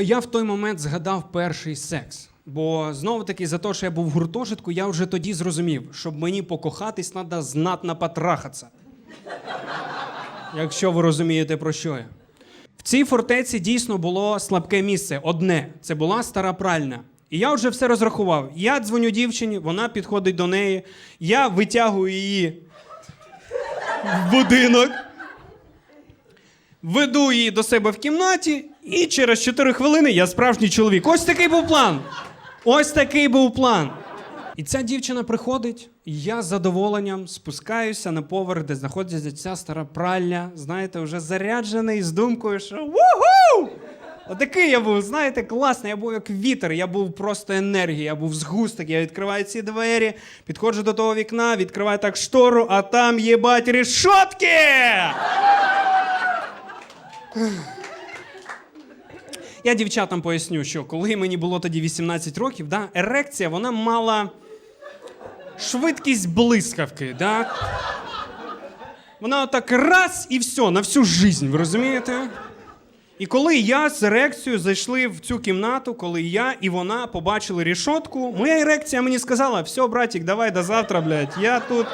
я в той момент згадав перший секс. Бо знову таки, за те, що я був в гуртожитку, я вже тоді зрозумів, щоб мені покохатись, треба знатно потрахатися. Якщо ви розумієте, про що я. В цій фортеці дійсно було слабке місце. Одне це була стара пральня. І я вже все розрахував. Я дзвоню дівчині, вона підходить до неї, я витягую її в будинок, веду її до себе в кімнаті, і через 4 хвилини я справжній чоловік. Ось такий був план. Ось такий був план. І ця дівчина приходить, і я з задоволенням спускаюся на поверх, де знаходиться ця стара пральня. Знаєте, вже заряджений з думкою, що вуху! Отакий я був, знаєте, класний. Я був як вітер, я був просто енергія, я був згусток. Я відкриваю ці двері, підходжу до того вікна, відкриваю так штору, а там єбать рішотки! Я дівчатам поясню, що коли мені було тоді 18 років, да, ерекція вона мала швидкість блискавки. Да? Вона отак раз і все, на всю жизнь, ви розумієте? І коли я з ерекцією зайшли в цю кімнату, коли я і вона побачили рішотку, моя ерекція мені сказала: все, братик, давай до завтра, блядь, я тут